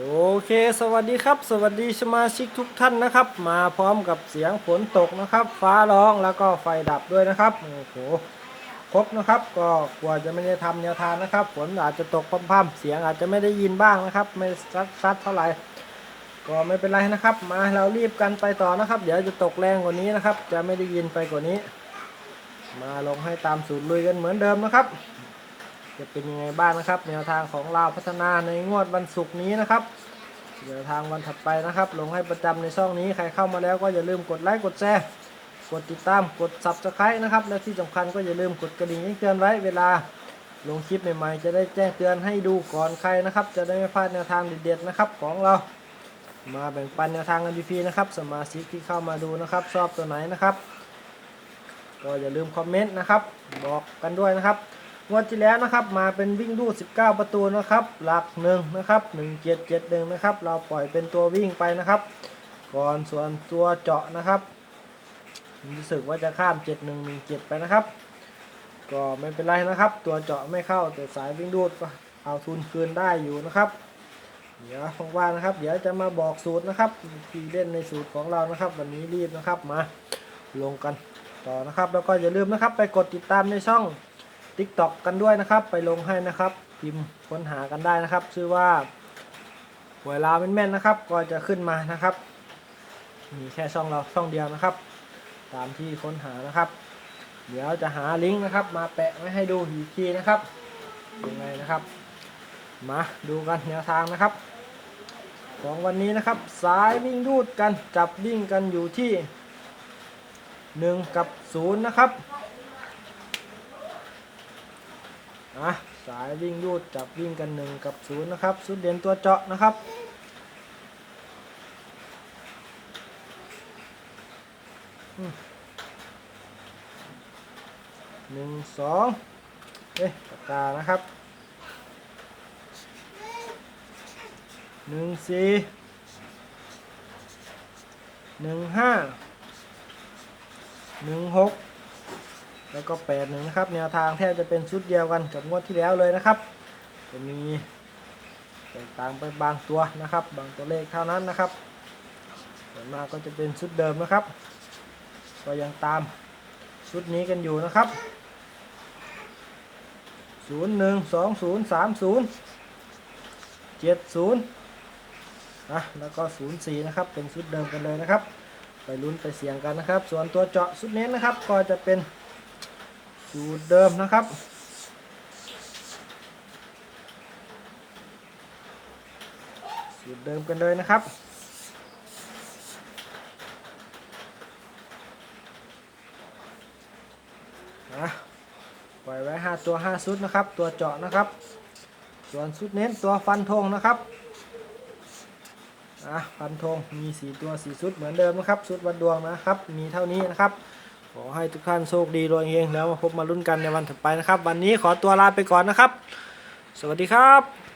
โอเค สวัสดีครับ สวัสดีสมาชิกทุกท่านนะครับ มาพร้อมกับเสียงฝนตกนะครับ ฟ้าร้องแล้วก็ไฟดับด้วยนะครับโอ้โหครบนะครับก็กลัวจะไม่ได้ทำแนวทางนะครับ ฝนอาจจะตกพร่ำๆเสียงอาจจะไม่ได้ยินบ้างนะครับ ไม่ซัดซัดเท่าไหร่ก็ไม่เป็นไรนะครับ มาเรารีบกันไปต่อนะครับ เดี๋ยวจะตกแรงกว่านี้นะครับ จะไม่ได้ยินไปกว่านี้ มาลงให้ตามสูตรลุยกันเหมือนเดิมนะครับ จะเป็นยังไงบ้างนะครับ แนวทางของเราวพัฒนาในงวดวันศุกร์นี้นะครับแนวทางวันถัดไปนะครับ ลงให้ประจำในช่องนี้ใครเข้ามาแล้วก็อย่าลืมกดไลค์กดแชร์กดติดตามกด subscribe นะครับ และที่สำคัญก็อย่าลืมกดกระดิ่งแจ้งเตือนไว้เวลาลงคลิปใหม่ๆจะได้แจ้งเตือนให้ดูก่อนใครนะครับ จะได้ไม่พลาดแนวทางเด็ดๆนะครับของเรา มาแบ่งปันแนวทางกันฟรีนะครับ สมาชิกที่เข้ามาดูนะครับ ชอบตัวไหนนะครับ ก็อย่าลืมคอมเมนต์นะครับ บอกกันด้วยนะครับ งวดที่แล้วนะครับมาเป็นวิ่งดู19 ประตูนะครับ หลักหนึ่งนะครับ1771นะครับ เราปล่อยเป็นตัววิ่งไปนะครับ ก่อนส่วนตัวเจาะนะครับรู้สึกว่าจะข้าม 7117 ไปนะครับ ก็ไม่เป็นไรนะครับ ตัวเจาะไม่เข้าแต่สายวิ่งดูดเอาทุนคืนได้อยู่นะครับ เดี๋ยวว่างๆนะครับ เดี๋ยวจะมาบอกสูตรนะครับที่เล่นในสูตรของเรานะครับ วันนี้รีบนะครับมาลงกันต่อนะครับ แล้วก็อย่าลืมนะครับ ไปกดติดตามในช่อง TikTok กันด้วยนะครับ ไปลงให้นะครับพิมพ์ค้นหากันได้นะครับ ชื่อว่าหวยลาวแม่นๆนะครับ ก็จะขึ้นมานะครับ มีแค่ช่องเราช่องเดียวนะครับ ตามที่ค้นหานะครับ เดี๋ยวจะหาลิงก์นะครับ มาแปะไว้ให้ดูอีกทีนะครับยังไงนะครับ มาดูกันแนวทางนะครับ ของวันนี้นะครับสายวิ่งดูดกันจับวิ่งกันอยู่ที่ 1 กับ 0 นะครับ อะสายวิ่งดูดจับวิ่งกัน1กับ0นย์นะครับสุดเด่นตัวเจาะนะครับหนึ่งสองเอ๊ะปากกานะครับหนึ่งสี่หนึ่งห้าหนึ่งหก แล้วก็แปดหนึ่งนะครับ แนวทางแทบจะเป็นชุดเดียวกันกับงวดที่แล้วเลยนะครับ จะมีแตกต่างไปบางตัวนะครับ บางตัวเลขเท่านั้นนะครับส่วนมากก็จะเป็นชุดเดิมนะครับ ก็ยังตามชุดนี้กันอยู่นะครับศูนย์หนึ่งสองศูนย์สามศูนย์เจ็ดศูนย์นะแล้วก็ 04 นะครับ เป็นชุดเดิมกันเลยนะครับ ไปลุ้นไปเสียงกันนะครับ ส่วนตัวเจาะชุดเน้นนะครับ ก็จะเป็น สูตรเดิมนะครับ สูตรเดิมกันเลยนะครับนะปล่อยไว้ 5 ตัว 5 ชุดนะครับ ตัวเจาะนะครับ ส่วนชุดเน้นตัวฟันธงนะครับอะพันธงมี 4 ตัว 4 ชุดเหมือนเดิมนะครับชุดวัดดวงนะครับ มีเท่านี้นะครับ อให้ทุกท่านโชคดีรวยเฮงแล้วมาพบมาลุ้นกันในวันถัดไปนะครับ วันนี้ขอตัวลาไปก่อนนะครับ สวัสดีครับ